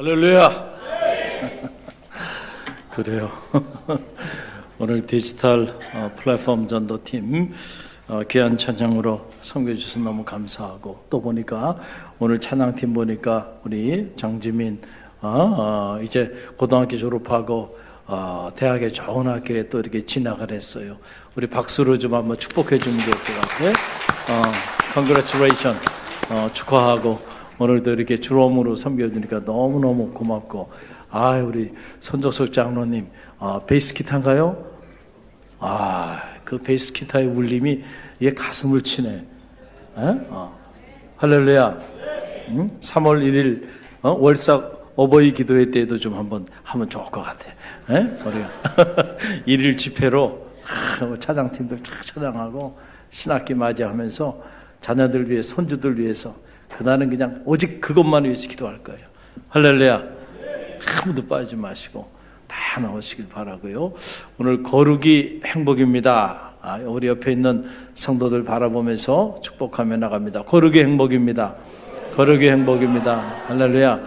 할렐루야. 그래요. 오늘 디지털 어, 플랫폼 전도팀 어, 귀한 찬양으로 섬겨 주셔서 너무 감사하고 또 보니까 오늘 찬양팀 보니까 우리 장지민 어, 어, 이제 고등학교 졸업하고 어, 대학에 좋은 학교에 또 이렇게 진학을 했어요. 우리 박수로 좀 한번 축복해 게 어떨 것 같아요? 어, 축하하고 오늘도 이렇게 주롬으로 섬겨주니까 너무너무 고맙고 아 우리 손정석 장로님 아, 베이스 기타인가요? 아 그 베이스 기타의 울림이 얘 가슴을 치네 에? 어. 할렐루야 응? 3월 1일 어? 월삭 어버이 기도회 때도 좀 한번 하면 좋을 것 같아 에? 우리가 1일 집회로 아, 차장팀들 쫙 차장하고 신학기 맞이하면서 자녀들 위해 손주들 위해서 그날은 그냥 오직 그것만 위해서 기도할 거예요. 할렐루야. 아무도 빠지지 마시고 다 나오시길 바라고요. 오늘 거룩이 행복입니다. 아, 우리 옆에 있는 성도들 바라보면서 축복하며 나갑니다. 거룩이 행복입니다. 거룩이 행복입니다. 할렐루야.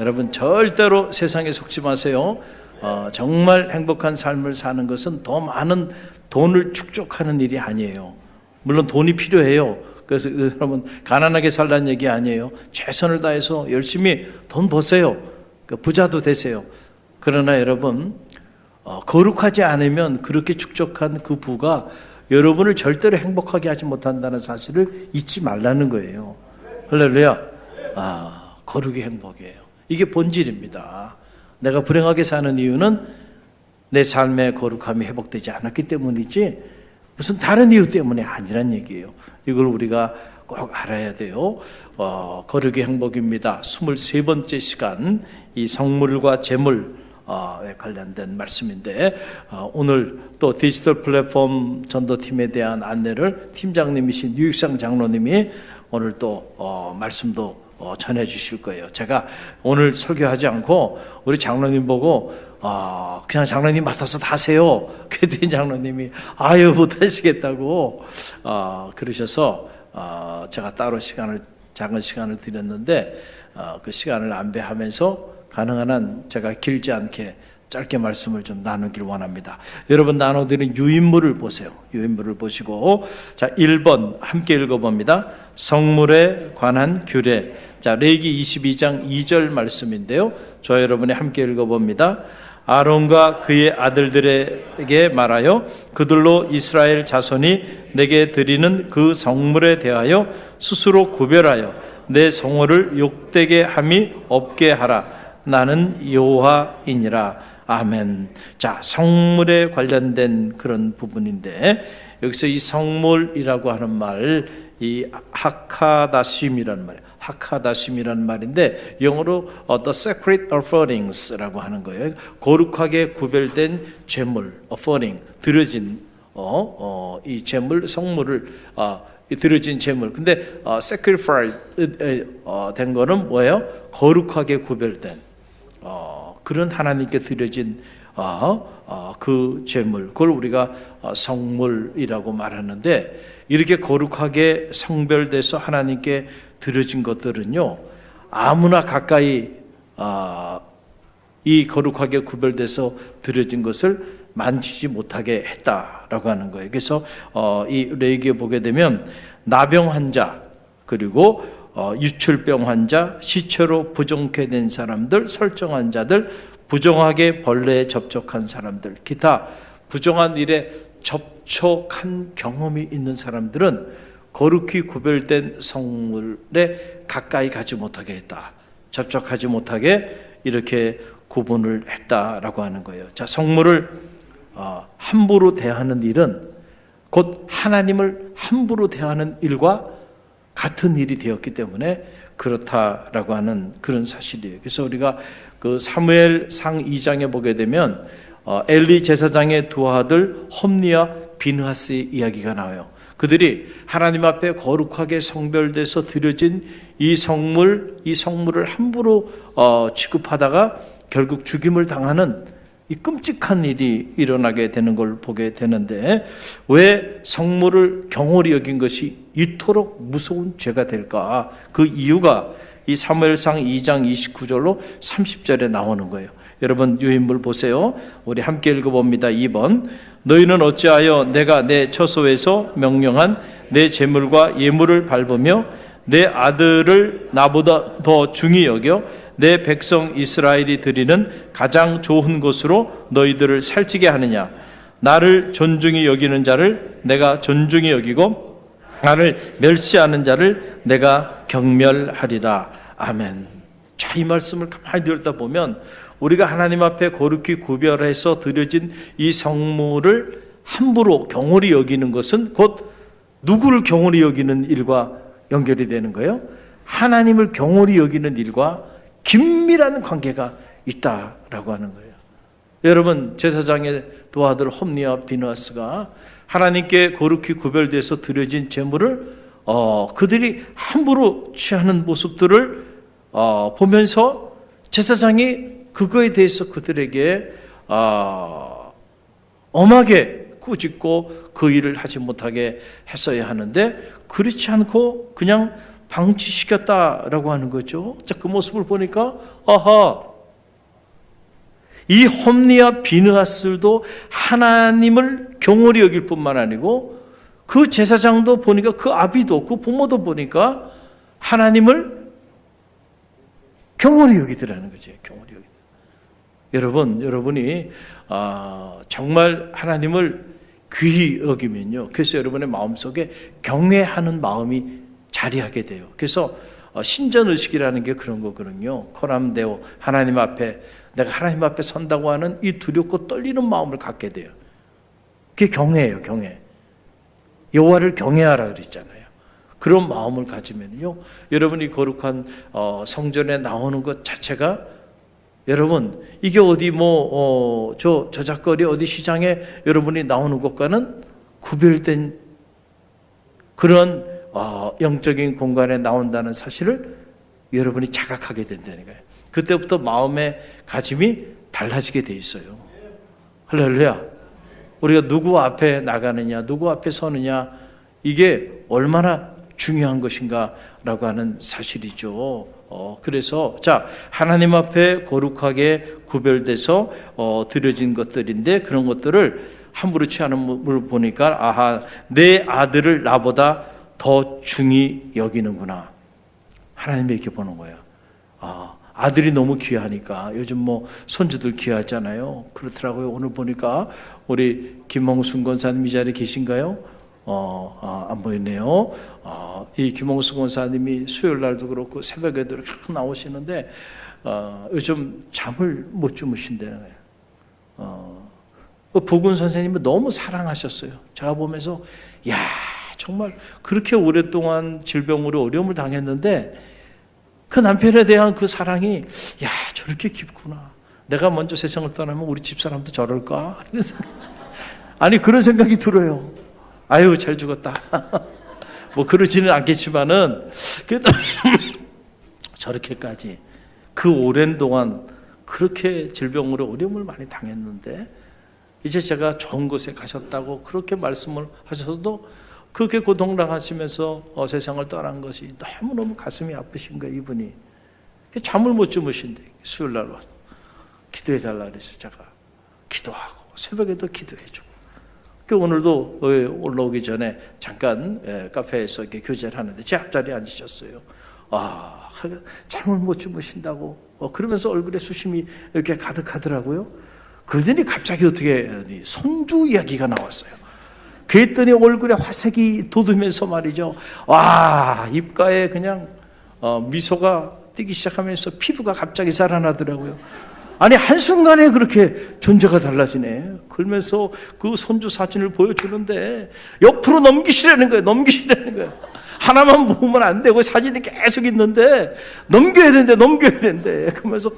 여러분 절대로 세상에 속지 마세요. 어, 정말 행복한 삶을 사는 것은 더 많은 돈을 축적하는 일이 아니에요. 물론 돈이 필요해요. 그래서 여러분 가난하게 살라는 얘기 아니에요. 최선을 다해서 열심히 돈 버세요. 그 부자도 되세요. 그러나 여러분 어, 거룩하지 않으면 그렇게 축적한 그 부가 여러분을 절대로 행복하게 하지 못한다는 사실을 잊지 말라는 거예요. 할렐루야. 아, 거룩이 행복이에요. 이게 본질입니다. 내가 불행하게 사는 이유는 내 삶의 거룩함이 회복되지 않았기 때문이지 무슨 다른 이유 때문에 아니란 얘기예요. 이걸 우리가 꼭 알아야 돼요. 어, 거룩의 행복입니다. 23번째 시간 이 성물과 재물 어, 에 관련된 말씀인데 어, 오늘 또 디지털 플랫폼 전도팀에 대한 안내를 팀장님이신 유익상 장로님이 오늘 또 어, 말씀도 어, 전해 주실 거예요. 제가 오늘 설교하지 않고 우리 장로님 보고 어, 그냥 장로님 맡아서 다 하세요. 그랬더니 장로님이 아유 못하시겠다고 어, 그러셔서 어, 제가 따로 시간을 작은 시간을 드렸는데 어, 그 시간을 안배하면서 가능한 한 제가 길지 않게 짧게 말씀을 좀 나누길 원합니다. 여러분 나눠드린 유인물을 보세요. 유인물을 보시고 자 1번 함께 읽어봅니다. 성물에 관한 규례 자 레기 22장 2절 말씀인데요. 저 여러분이 함께 읽어봅니다. 아론과 그의 아들들에게 말하여 그들로 이스라엘 자손이 내게 드리는 그 성물에 대하여 스스로 구별하여 내 성호를 욕되게 함이 없게 하라. 나는 여호와이니라. 아멘. 자, 성물에 관련된 그런 부분인데 여기서 이 성물이라고 하는 말, 이 하카다심이라는 말, 하카다심이라는 말인데 영어로 어, the sacred offerings라고 하는 거예요. 거룩하게 구별된 제물, offering, 드려진 어, 어, 이 제물, 성물을 어, 이 드려진 제물. 근데 어, sacrifice 어, 된 거는 뭐예요? 거룩하게 구별된 어, 그런 하나님께 드려진 어, 어, 그 제물, 그걸 우리가 어, 성물이라고 말하는데 이렇게 거룩하게 성별돼서 하나님께 드려진 것들은요 아무나 가까이 어, 이 거룩하게 구별돼서 드려진 것을 만지지 못하게 했다라고 하는 거예요. 그래서 어, 이 레이기에 보게 되면 나병 환자 그리고 어, 유출병 환자, 시체로 부정케 된 사람들, 설정한 자들, 부정하게 벌레에 접촉한 사람들, 기타 부정한 일에 접촉한 경험이 있는 사람들은 거룩히 구별된 성물에 가까이 가지 못하게 했다. 접촉하지 못하게 이렇게 구분을 했다라고 하는 거예요. 자, 성물을 어, 함부로 대하는 일은 곧 하나님을 함부로 대하는 일과 같은 일이 되었기 때문에 그렇다라고 하는 그런 사실이에요. 그래서 우리가 그 사무엘 상 2장에 보게 되면 어, 엘리 제사장의 두 아들 험리와 비느하스의 이야기가 나와요. 그들이 하나님 앞에 거룩하게 성별돼서 드려진 이 성물, 이 성물을 함부로 어, 취급하다가 결국 죽임을 당하는 이 끔찍한 일이 일어나게 되는 걸 보게 되는데 왜 성물을 경홀히 여긴 것이 이토록 무서운 죄가 될까? 그 이유가 이 사무엘상 2장 29절로 30절에 나오는 거예요. 여러분 유인물 보세요. 우리 함께 읽어봅니다. 2번 너희는 어찌하여 내가 내 처소에서 명령한 내 재물과 예물을 밟으며 내 아들을 나보다 더 중히 여겨 내 백성 이스라엘이 드리는 가장 좋은 것으로 너희들을 살찌게 하느냐? 나를 존중히 여기는 자를 내가 존중히 여기고 나를 멸시하는 자를 내가 경멸하리라. 아멘. 자 이 말씀을 가만히 들다 보면 우리가 하나님 앞에 거룩히 구별해서 드려진 이 성물을 함부로 경홀히 여기는 것은 곧 누구를 경홀히 여기는 일과 연결이 되는 거예요? 하나님을 경홀히 여기는 일과 긴밀한 관계가 있다라고 하는 거예요. 여러분 제사장의 두 아들 홈니와 비누아스가 하나님께 거룩히 구별돼서 드려진 제물을 어, 그들이 함부로 취하는 모습들을 어, 보면서 제사장이 그거에 대해서 그들에게 어, 엄하게 꾸짖고 그 일을 하지 못하게 했어야 하는데 그렇지 않고 그냥 방치시켰다라고 하는 거죠. 자, 그 모습을 보니까 아하 이 홈리와 비느하스도 하나님을 경홀히 여길 뿐만 아니고 그 제사장도 보니까 그 아비도 그 부모도 보니까 하나님을 경홀히 여기더라는 거죠. 경홀히 여러분, 여러분이 아, 정말 하나님을 귀히 여기면요. 그래서 여러분의 마음속에 경외하는 마음이 자리하게 돼요. 그래서 어, 신전 의식이라는 게 그런 거거든요. 코람데오 하나님 앞에 내가 하나님 앞에 선다고 하는 이 두렵고 떨리는 마음을 갖게 돼요. 그게 경외예요, 경외. 여호와를 경외하라 그랬잖아요. 그런 마음을 가지면요, 여러분이 거룩한 어, 성전에 나오는 것 자체가 여러분 이게 어디 뭐저 저작거리 어디 시장에 여러분이 나오는 것과는 구별된 그런 어, 영적인 공간에 나온다는 사실을 여러분이 자각하게 된다는 거예요. 그때부터 마음의 가짐이 달라지게 돼 있어요. 할렐루야. 우리가 누구 앞에 나가느냐, 누구 앞에 서느냐, 이게 얼마나 중요한 것인가라고 하는 사실이죠. 어, 그래서 자 하나님 앞에 거룩하게 구별돼서 어, 드려진 것들인데 그런 것들을 함부로 취하는 걸 보니까 아하 내 아들을 나보다 더 중히 여기는구나. 하나님이 이렇게 보는 거예요. 아, 아들이 너무 귀하니까 요즘 뭐 손주들 귀하잖아요. 그렇더라고요. 오늘 보니까 우리 김홍순 권사님 이 자리에 계신가요? 어, 아, 안 보이네요. 어, 이 김홍수 권사님이 수요일 날도 그렇고 새벽에도 이렇게 나오시는데 어, 요즘 잠을 못 주무신다는 거예요. 어, 그 부군 선생님을 너무 사랑하셨어요. 제가 보면서 야 정말 그렇게 오랫동안 질병으로 어려움을 당했는데 그 남편에 대한 그 사랑이 야 저렇게 깊구나. 내가 먼저 세상을 떠나면 우리 집 사람도 저럴까? 이런 생각. 아니 그런 생각이 들어요. 아유 잘 죽었다. 뭐 그러지는 않겠지만은 그래도 저렇게까지 그 오랜 동안 그렇게 질병으로 어려움을 많이 당했는데 이제 제가 좋은 곳에 가셨다고 그렇게 말씀을 하셔도 그렇게 고통당하시면서 어, 세상을 떠난 것이 너무너무 가슴이 아프신 거예요 이분이. 잠을 못 주무신대 수요일 날 와서. 기도해 달라 그래서 제가 기도하고 새벽에도 기도해주고 그 오늘도 올라오기 전에 잠깐 예, 카페에서 이렇게 교제를 하는데 제 앞자리에 앉으셨어요. 아, 잠을 못 주무신다고. 어, 그러면서 얼굴에 수심이 이렇게 가득하더라고요. 그러더니 갑자기 어떻게 손주 이야기가 나왔어요. 그랬더니 얼굴에 화색이 돋으면서 말이죠. 와, 입가에 그냥 어, 미소가 뜨기 시작하면서 피부가 갑자기 살아나더라고요. 아니 한순간에 그렇게 존재가 달라지네. 그러면서 그 손주 사진을 보여주는데 옆으로 넘기시라는 거예요. 넘기시라는 거예요. 하나만 보면 안 되고 사진이 계속 있는데 넘겨야 되는데 넘겨야 되는데 그러면서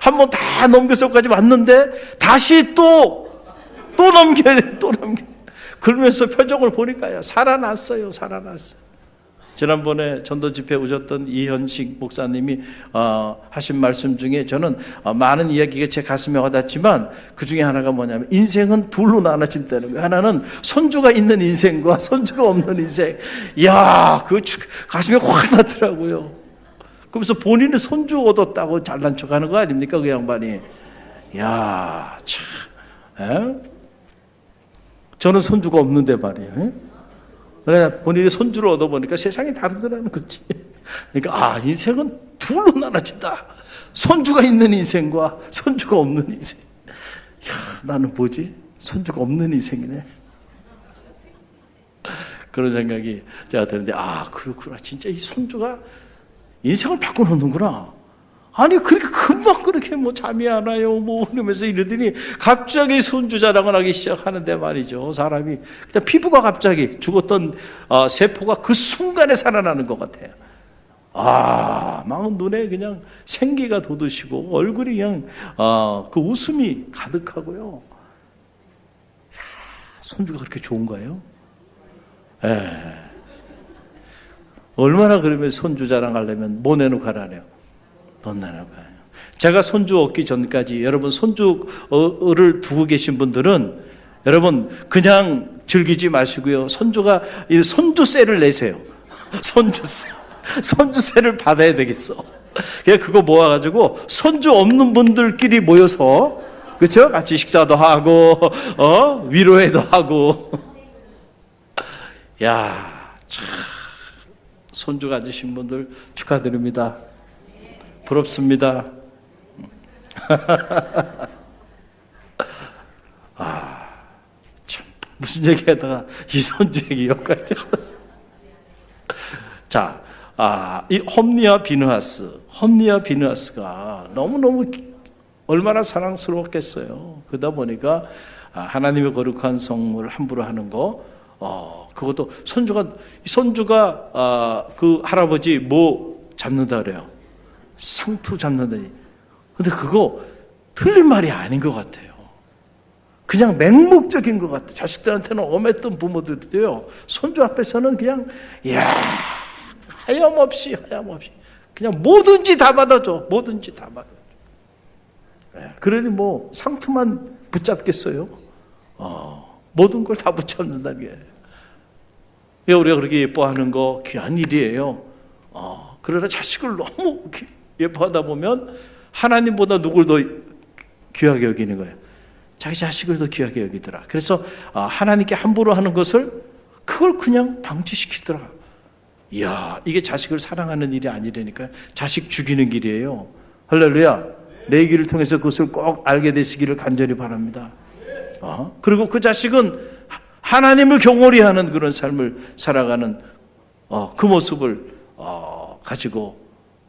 한 번 다 넘겨서까지 왔는데 다시 또또 넘겨야 돼. 또 넘겨. 그러면서 표정을 보니까요. 살아났어요. 살아났어요. 지난번에 전도 집회 오셨던 이현식 목사님이 어, 하신 말씀 중에 저는 어, 많은 이야기가 제 가슴에 와닿지만 그 중에 하나가 뭐냐면 인생은 둘로 나눠진다는 거예요. 하나는 손주가 있는 인생과 손주가 없는 인생. 이야, 그 추- 가슴에 확 났더라고요. 그러면서 본인은 손주 얻었다고 잘난 척 하는 거 아닙니까 그 양반이? 야, 참. 에? 저는 손주가 없는데 말이에요. 에? 그래 본인이 손주를 얻어보니까 세상이 다르더라는 거지. 그러니까 아 인생은 둘로 나눠진다. 손주가 있는 인생과 손주가 없는 인생. 야 나는 뭐지? 손주가 없는 인생이네. 그런 생각이 제가 드는데 아 그렇구나. 진짜 이 손주가 인생을 바꿔놓는구나. 아니 그렇게 금방 그렇게 뭐 잠이 안 와요 뭐 그러면서 이러더니 갑자기 손주 자랑을 하기 시작하는데 말이죠. 사람이 그냥 피부가 갑자기 죽었던 어, 세포가 그 순간에 살아나는 것 같아요. 아 막 눈에 그냥 생기가 돋으시고 얼굴이 그냥 어, 그 웃음이 가득하고요. 야, 손주가 그렇게 좋은가요? 에 얼마나 그러면 손주 자랑하려면 뭐 내놓고 하라네요. 돈 내놓고 해요. 제가 손주 얻기 전까지 여러분 손주를 두고 계신 분들은 여러분 그냥 즐기지 마시고요. 손주가 이 손주세를 내세요. 손주세. 손주세를 받아야 되겠어. 그냥 그거 모아 가지고 손주 없는 분들끼리 모여서 그렇죠? 같이 식사도 하고 어 위로회도 하고. 야, 참 손주 가지신 분들 축하드립니다. 부럽습니다. 아, 참, 무슨 얘기하다가 이 손주 얘기 여기까지 왔어. 자, 아, 이 홈리아 비누하스, 홈리아 비누하스가 너무너무 기- 얼마나 사랑스러웠겠어요. 그러다 보니까 아, 하나님의 거룩한 성물을 함부로 하는 거, 어, 그것도 손주가, 이 손주가, 아, 그 할아버지 뭐 잡는다 그래요. 상투 잡는다니. 근데 그거 틀린 말이 아닌 것 같아요. 그냥 맹목적인 것 같아요. 자식들한테는 엄했던 부모들도요. 손주 앞에서는 그냥 야 하염없이 하염없이 그냥 뭐든지 다 받아줘. 뭐든지 다 받아줘. 예, 그러니 뭐 상투만 붙잡겠어요. 어, 모든 걸 다 붙잡는다는 게. 예, 우리가 그렇게 예뻐하는 거 귀한 일이에요. 어, 그러나 자식을 너무 기- 예뻐하다 보면 하나님보다 누굴 더 귀하게 여기는 거예요. 자기 자식을 더 귀하게 여기더라. 그래서 아, 하나님께 함부로 하는 것을 그걸 그냥 방치시키더라. 이야, 이게 자식을 사랑하는 일이 아니라니까요. 자식 죽이는 길이에요. 할렐루야. 내 길을 통해서 그것을 꼭 알게 되시기를 간절히 바랍니다. 어? 그리고 그 자식은 하- 하나님을 경홀히 하는 그런 삶을 살아가는 어, 그 모습을 어, 가지고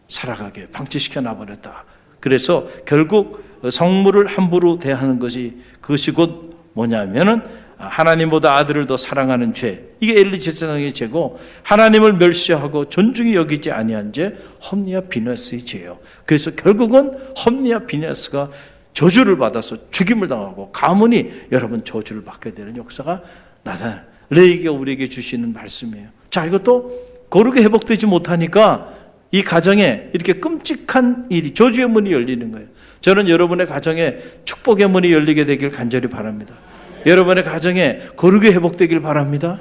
살아가게 방치시켜 놔버렸다. 그래서 결국 성물을 함부로 대하는 것이 그것이 곧 뭐냐면은 하나님보다 아들을 더 사랑하는 죄. 이게 엘리 제사장의 죄고 하나님을 멸시하고 존중히 여기지 아니한 죄 험리아 비너스의 죄예요. 그래서 결국은 험리아 비너스가 저주를 받아서 죽임을 당하고 가문이 여러분 저주를 받게 되는 역사가 나타나. 레이가 우리에게 주시는 말씀이에요. 자, 이것도 거룩에 회복되지 못하니까 이 가정에 이렇게 끔찍한 일이 저주의 문이 열리는 거예요. 저는 여러분의 가정에 축복의 문이 열리게 되길 간절히 바랍니다. 여러분의 가정에 거룩이 회복되길 바랍니다.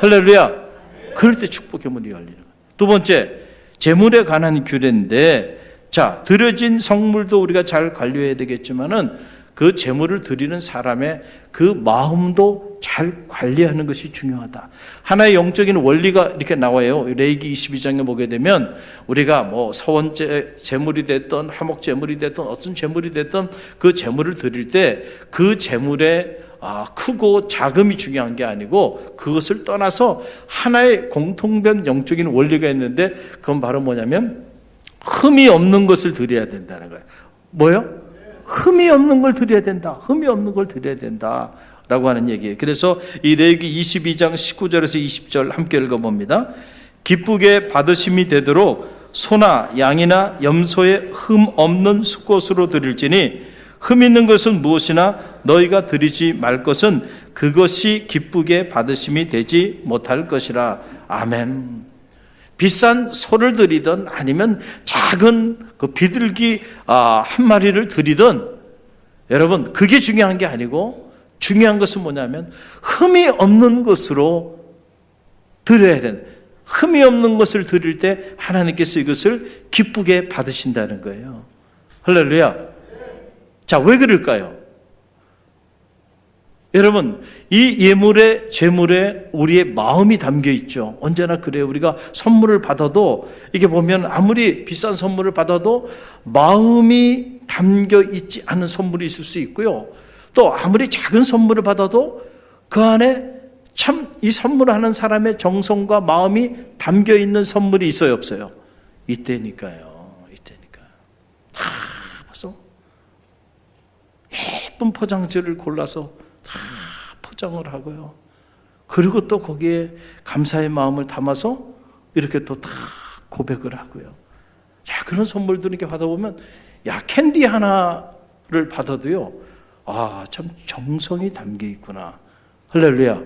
할렐루야. 그럴 때 축복의 문이 열리는 거예요. 두 번째, 재물에 관한 규례인데 자, 드려진 성물도 우리가 잘 관리해야 되겠지만은 그 재물을 드리는 사람의 그 마음도 잘 관리하는 것이 중요하다. 하나의 영적인 원리가 이렇게 나와요. 레이기 22장에 보게 되면 우리가 뭐 서원제 재물이 됐던 화목 재물이 됐던 어떤 재물이 됐던 그 재물을 드릴 때 그 재물의 아, 크고 작음이 중요한 게 아니고 그것을 떠나서 하나의 공통된 영적인 원리가 있는데 그건 바로 뭐냐면 흠이 없는 것을 드려야 된다는 거예요. 뭐요? 흠이 없는 걸 드려야 된다. 흠이 없는 걸 드려야 된다. 라고 하는 얘기예요. 그래서 이 레기 22장 19절에서 20절 함께 읽어봅니다. 기쁘게 받으심이 되도록 소나 양이나 염소의 흠 없는 수꽃으로 드릴지니 흠 있는 것은 무엇이나 너희가 드리지 말 것은 그것이 기쁘게 받으심이 되지 못할 것이라. 아멘. 비싼 소를 드리든 아니면 작은 그 비둘기 아, 한 마리를 드리든 여러분 그게 중요한 게 아니고 중요한 것은 뭐냐면 흠이 없는 것으로 드려야 되는 흠이 없는 것을 드릴 때 하나님께서 이것을 기쁘게 받으신다는 거예요. 할렐루야. 자, 왜 그럴까요? 여러분, 이 예물에, 재물에 우리의 마음이 담겨 있죠. 언제나 그래요. 우리가 선물을 받아도, 이게 보면 아무리 비싼 선물을 받아도 마음이 담겨 있지 않은 선물이 있을 수 있고요. 또 아무리 작은 선물을 받아도 그 안에 참 이 선물하는 사람의 정성과 마음이 담겨 있는 선물이 있어요, 없어요? 이때니까요. 이때니까. 다 봤어? 예쁜 포장지를 골라서 다 포장을 하고요. 그리고 또 거기에 감사의 마음을 담아서 이렇게 또 다 고백을 하고요. 야, 그런 선물들 이렇게 받아보면, 야, 캔디 하나를 받아도요, 아, 참 정성이 담겨 있구나. 할렐루야.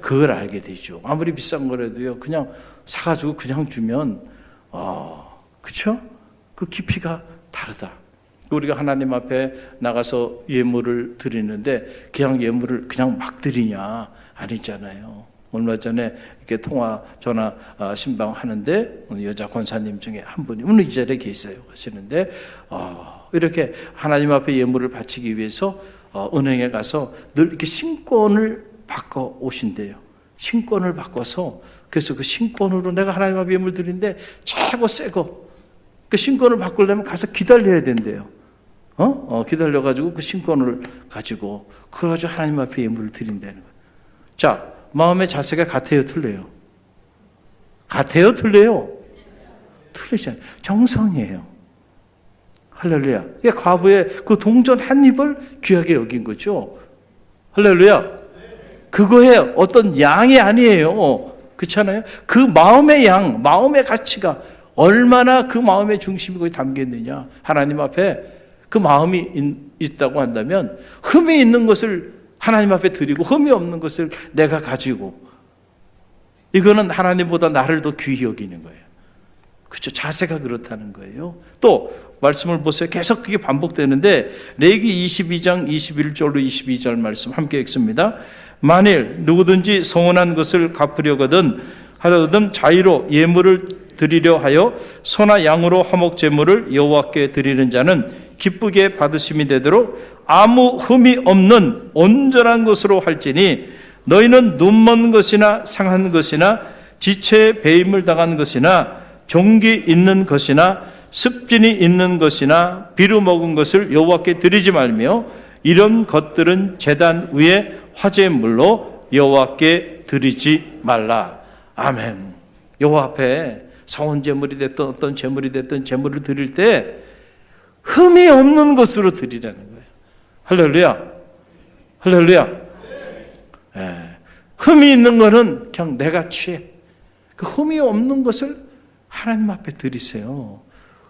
그걸 알게 되죠. 아무리 비싼 거라도요, 그냥 사가지고 그냥 주면, 아, 그쵸? 그 깊이가 다르다. 우리가 하나님 앞에 나가서 예물을 드리는데 그냥 예물을 그냥 막 드리냐 아니잖아요. 얼마 전에 이렇게 통화 전화 아, 신방 하는데 여자 권사님 중에 한 분이 오늘 이 자리에 계세요 하시는데 어, 이렇게 하나님 앞에 예물을 바치기 위해서 어, 은행에 가서 늘 이렇게 신권을 바꿔 오신대요. 신권을 바꿔서 그래서 그 신권으로 내가 하나님 앞에 예물 드리는데 최고 새 거 그 신권을 바꾸려면 가서 기다려야 된대요. 어? 어 기다려가지고 그 신권을 가지고, 그걸 가지고 하나님 앞에 예물을 드린다는 거예요. 자, 마음의 자세가 같아요, 틀려요? 같아요, 틀려요? 틀리잖아요. 정성이에요. 할렐루야. 이게 과부의 그 동전 한 입을 귀하게 여긴 거죠. 할렐루야. 그거에 어떤 양이 아니에요. 그렇잖아요. 그 마음의 양, 마음의 가치가 얼마나 그 마음의 중심이 거기 담겨 있느냐. 하나님 앞에 그 마음이 있다고 한다면 흠이 있는 것을 하나님 앞에 드리고 흠이 없는 것을 내가 가지고 이거는 하나님보다 나를 더 귀히 여기는 거예요. 그렇죠. 자세가 그렇다는 거예요. 또 말씀을 보세요. 계속 그게 반복되는데 레기 22장 21절로 22절 말씀 함께 읽습니다. 만일 누구든지 성원한 것을 갚으려거든 하려거든 자의로 예물을 드리려 하여 소나 양으로 화목 제물을 여호와께 드리는 자는 기쁘게 받으심이 되도록 아무 흠이 없는 온전한 것으로 할지니 너희는 눈먼 것이나 상한 것이나 지체에 배임을 당한 것이나 종기 있는 것이나 습진이 있는 것이나 비루 먹은 것을 여호와께 드리지 말며 이런 것들은 제단 위에 화제물로 여호와께 드리지 말라. 아멘. 여호와 앞에 성원 제물이 됐든 어떤 제물이 됐든 제물을 드릴 때 흠이 없는 것으로 드리라는 거예요. 할렐루야. 할렐루야. 예. 흠이 있는 거는 그냥 내가 취해. 그 흠이 없는 것을 하나님 앞에 드리세요.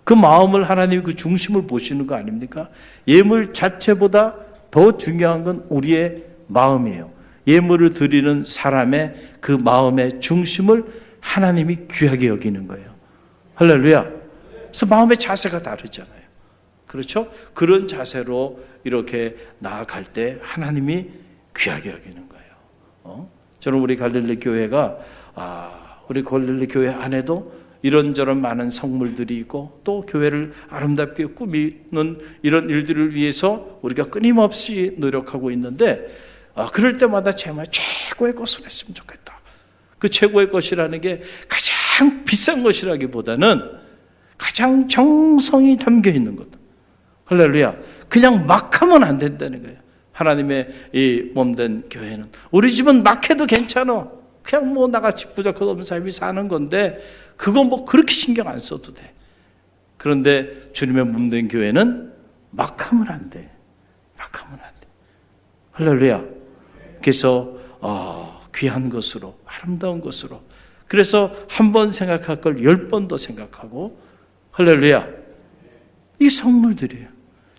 그 마음을 하나님 그 중심을 보시는 거 아닙니까? 예물 자체보다 더 중요한 건 우리의 마음이에요. 예물을 드리는 사람의 그 마음의 중심을 하나님이 귀하게 여기는 거예요. 할렐루야. 그래서 마음의 자세가 다르잖아요. 그렇죠? 그런 자세로 이렇게 나아갈 때 하나님이 귀하게 여기는 거예요. 어? 저는 우리 갈릴리 교회가 아, 우리 갈릴리 교회 안에도 이런저런 많은 성물들이 있고 또 교회를 아름답게 꾸미는 이런 일들을 위해서 우리가 끊임없이 노력하고 있는데 아, 그럴 때마다 제발 최고의 것을 했으면 좋겠다. 그 최고의 것이라는 게 가장 비싼 것이라기보다는 가장 정성이 담겨 있는 것. 할렐루야. 그냥 막 하면 안 된다는 거예요. 하나님의 이 몸된 교회는. 우리 집은 막 해도 괜찮아. 그냥 뭐 나같이 부족한 없는 삶이 사는 건데, 그건 뭐 그렇게 신경 안 써도 돼. 그런데 주님의 몸된 교회는 막 하면 안 돼. 막 하면 안 돼. 할렐루야. 그래서, 어, 귀한 것으로, 아름다운 것으로. 그래서 한 번 생각할 걸 열 번 더 생각하고, 할렐루야. 이 선물들이에요.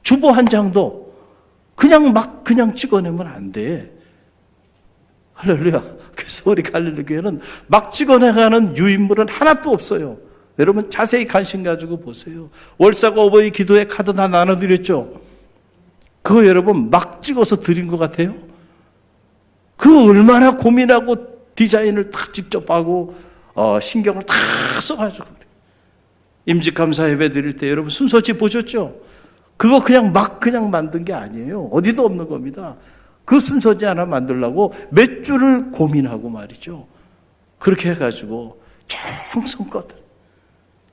주보 한 장도 그냥 막 그냥 찍어내면 안 돼. 할렐루야. 그래서 우리 갈릴리 교회는 막 찍어내가는 유인물은 하나도 없어요. 여러분 자세히 관심 가지고 보세요. 월사가 어버이 기도회 카드 다 나눠드렸죠. 그거 여러분 막 찍어서 드린 것 같아요. 그 얼마나 고민하고 디자인을 다 직접 하고 어, 신경을 다 써가지고. 임직감사 예배 드릴 때 여러분 순서지 보셨죠? 그거 그냥 막 그냥 만든 게 아니에요. 어디도 없는 겁니다. 그 순서지 하나 만들려고 몇 줄을 고민하고 말이죠. 그렇게 해가지고 정성껏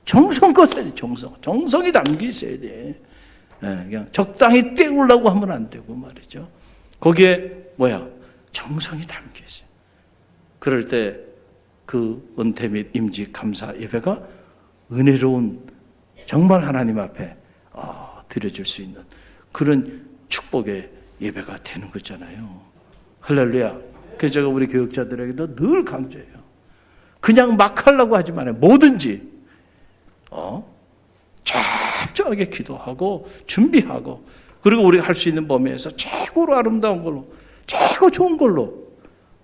정성껏 해야 돼. 정성 정성이 담겨 있어야 돼. 예, 그냥 적당히 때우려고 하면 안 되고 말이죠. 거기에 뭐야 정성이 담겨 있어요. 그럴 때 그 은퇴 및 임직 감사 예배가 은혜로운 정말 하나님 앞에 어, 드려질 수 있는 그런 축복의 예배가 되는 거잖아요. 할렐루야. 그래서 제가 우리 교육자들에게도 늘 강조해요. 그냥 막 하려고 하지 말아요. 뭐든지 어? 철저하게 기도하고 준비하고 그리고 우리가 할 수 있는 범위에서 최고로 아름다운 걸로 최고 좋은 걸로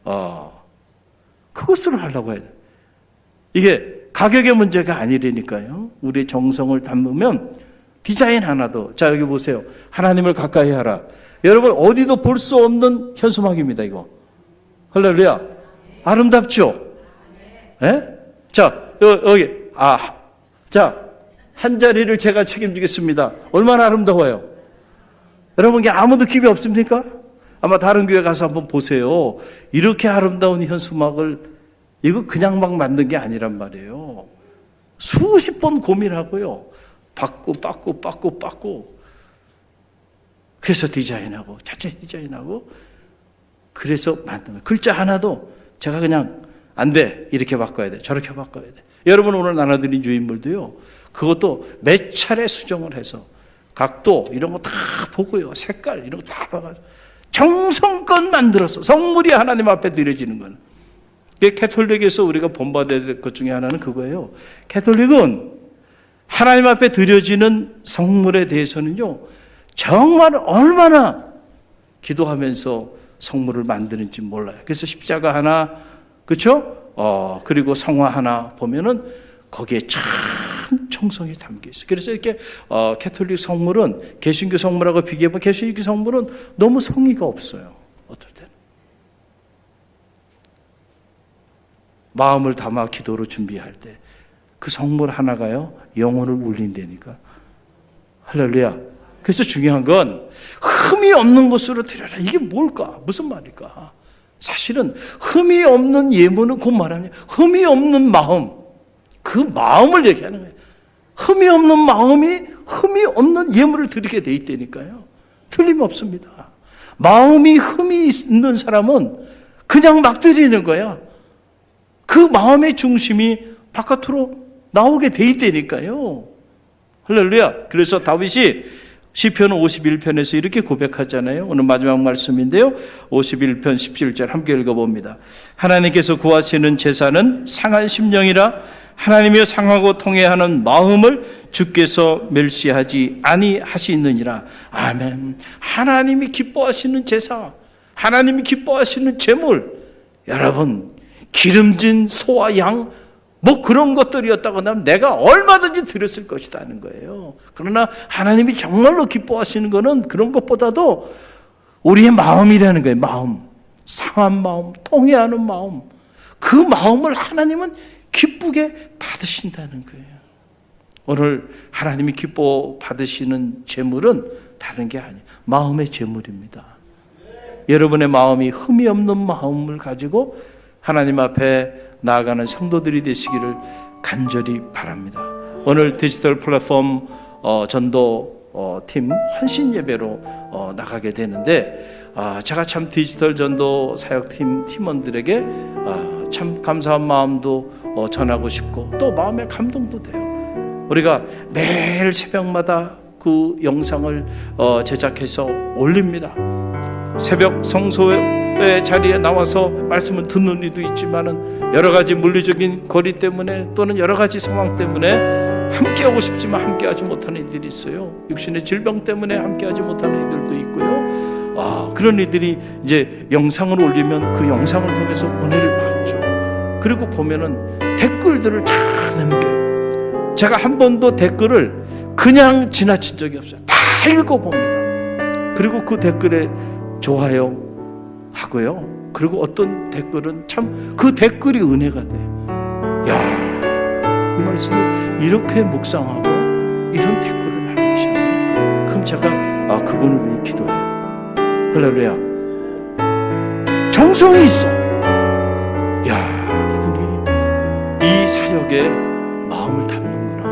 어, 그것을 하려고 해야 돼. 이게 가격의 문제가 아니라니까요. 우리 정성을 담으면 디자인 하나도 자 여기 보세요. 하나님을 가까이 하라. 여러분 어디도 볼 수 없는 현수막입니다. 이거 할렐루야. 아름답죠? 예? 자 여- 여기 아, 자 한 자리를 제가 책임지겠습니다. 얼마나 아름다워요. 여러분 이게 아무 느낌이 없습니까? 아마 다른 교회 가서 한번 보세요. 이렇게 아름다운 현수막을 이거 그냥 막 만든 게 아니란 말이에요. 수십 번 고민하고요. 받고 받고 받고 받고 그래서 디자인하고 자체 디자인하고 그래서 만든 거예요. 글자 하나도 제가 그냥 안 돼. 이렇게 바꿔야 돼. 저렇게 바꿔야 돼. 여러분 오늘 나눠드린 유인물도요. 그것도 몇 차례 수정을 해서 각도 이런 거 다 보고요. 색깔 이런 거 다 봐가지고 정성껏 만들었어. 성물이 하나님 앞에 드려지는 거는. 그 캐톨릭에서 우리가 본받아야 될 것 중에 하나는 그거예요. 캐톨릭은 하나님 앞에 드려지는 성물에 대해서는요, 정말 얼마나 기도하면서 성물을 만드는지 몰라요. 그래서 십자가 하나, 그쵸? 어, 그리고 성화 하나 보면은 거기에 참 정성이 담겨 있어요. 그래서 이렇게 어, 캐톨릭 성물은 개신교 성물하고 비교해보면 개신교 성물은 너무 성의가 없어요. 어떨 때는. 마음을 담아 기도로 준비할 때 그 성물 하나가요 영혼을 울린다니까. 할렐루야. 그래서 중요한 건 흠이 없는 것으로 드려라. 이게 뭘까? 무슨 말일까? 사실은 흠이 없는 예물은 곧 말하면 흠이 없는 마음. 그 마음을 얘기하는 거예요. 흠이 없는 마음이 흠이 없는 예물을 드리게 돼 있다니까요. 틀림없습니다. 마음이 흠이 있는 사람은 그냥 막 드리는 거야. 그 마음의 중심이 바깥으로 나오게 돼 있다니까요. 할렐루야. 그래서 다윗이 시편 51편에서 이렇게 고백하잖아요. 오늘 마지막 말씀인데요. 51편 17절 함께 읽어봅니다. 하나님께서 구하시는 제사는 상한 심령이라 하나님이 상하고 통해하는 마음을 주께서 멸시하지 아니하시느니라. 아멘. 하나님이 기뻐하시는 제사, 하나님이 기뻐하시는 제물. 여러분, 기름진 소와 양, 뭐 그런 것들이었다고 하면 내가 얼마든지 드렸을 것이다 하는 거예요. 그러나 하나님이 정말로 기뻐하시는 것은 그런 것보다도 우리의 마음이라는 거예요. 마음. 상한 마음, 통해하는 마음. 그 마음을 하나님은 기쁘게 받으신다는 거예요. 오늘 하나님이 기뻐 받으시는 재물은 다른 게 아니에요. 마음의 재물입니다. 여러분의 마음이 흠이 없는 마음을 가지고 하나님 앞에 나아가는 성도들이 되시기를 간절히 바랍니다. 오늘 디지털 플랫폼 어, 전도 어, 팀 헌신 예배로 어, 나가게 되는데 아, 제가 참 디지털 전도 사역팀 팀원들에게 아, 참 감사한 마음도 어, 전하고 싶고 또 마음의 감동도 돼요. 우리가 매일 새벽마다 그 영상을 어, 제작해서 올립니다. 새벽 성소 의 자리에 나와서 말씀을 듣는 이도 있지만은 여러 가지 물리적인 거리 때문에 또는 여러 가지 상황 때문에 함께 하고 싶지만 함께 하지 못하는 이들이 있어요. 육신의 질병 때문에 함께 하지 못하는 이들도 있고요. 아, 그런 이들이 이제 영상을 올리면 그 영상을 통해서 은혜를 그리고 보면은 댓글들을 다 남겨요. 제가 한 번도 댓글을 그냥 지나친 적이 없어요. 다 읽어봅니다. 그리고 그 댓글에 좋아요 하고요. 그리고 어떤 댓글은 참 그 댓글이 은혜가 돼. 야, 이 말씀을 이렇게 묵상하고 이런 댓글을 남기시네. 그럼 제가 아 그분을 위해 기도해요. 할렐루야. 정성이 있어. 야, 이분이 이 사역에 마음을 담는구나.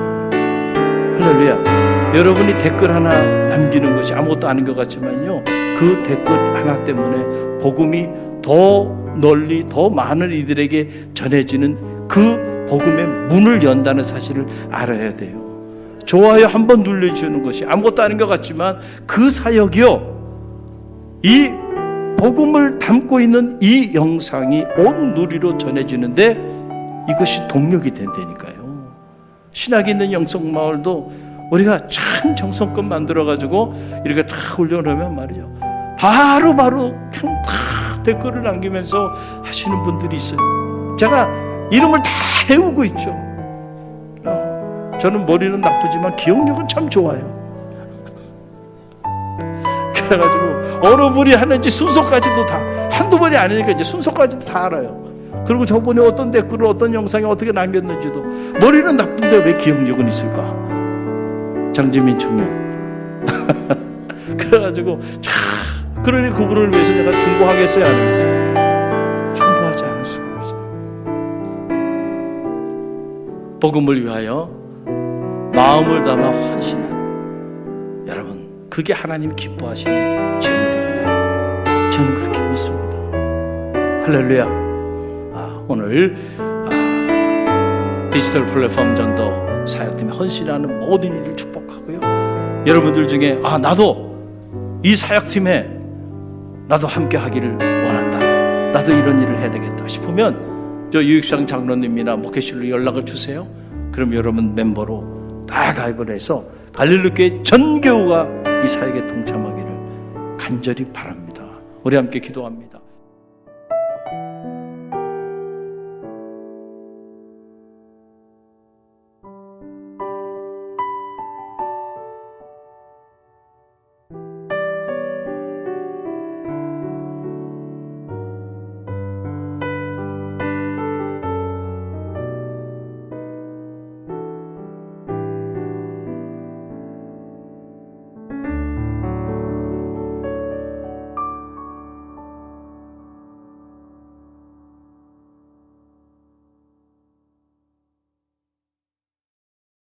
할렐루야. 여러분이 댓글 하나 남기는 것이 아무것도 아닌 것 같지만요. 그 댓글 하나 때문에 복음이 더 널리 더 많은 이들에게 전해지는 그 복음의 문을 연다는 사실을 알아야 돼요. 좋아요 한 번 눌러주는 것이 아무것도 아닌 것 같지만 그 사역이요. 이 복음을 담고 있는 이 영상이 온 누리로 전해지는데 이것이 동력이 된다니까요. 신학이 있는 영성마을도 우리가 참 정성껏 만들어가지고 이렇게 다 올려놓으면 말이죠. 바로 바로 그냥 다 댓글을 남기면서 하시는 분들이 있어요. 제가 이름을 다 해오고 있죠. 어, 저는 머리는 나쁘지만 기억력은 참 좋아요. 그래가지고 어느 분이 하는지 순서까지도 다 한두 번이 아니니까 이제 순서까지도 다 알아요. 그리고 저분이 어떤 댓글을 어떤 영상에 어떻게 남겼는지도 머리는 나쁜데 왜 기억력은 있을까? 장지민 청년. 그래가지고 자 그러니 그분을 위해서 내가 중보하겠어요 안 하겠어요? 중보하지 않을 수가 없어요. 복음을 위하여 마음을 담아 헌신한 여러분 그게 하나님 기뻐하시는 제물입니다. 저는 그렇게 믿습니다. 할렐루야. 아, 오늘 아, 디지털 플랫폼 전도 사역팀에 헌신하는 모든 일을 축복하고요. 여러분들 중에 아 나도 이 사역팀에 나도 함께 하기를 원한다. 나도 이런 일을 해야 되겠다 싶으면 저 유익상 장로님이나 목회실로 연락을 주세요. 그럼 여러분 멤버로 다 가입을 해서 갈릴리교회 전 교우가 이 사역에 동참하기를 간절히 바랍니다. 우리 함께 기도합니다.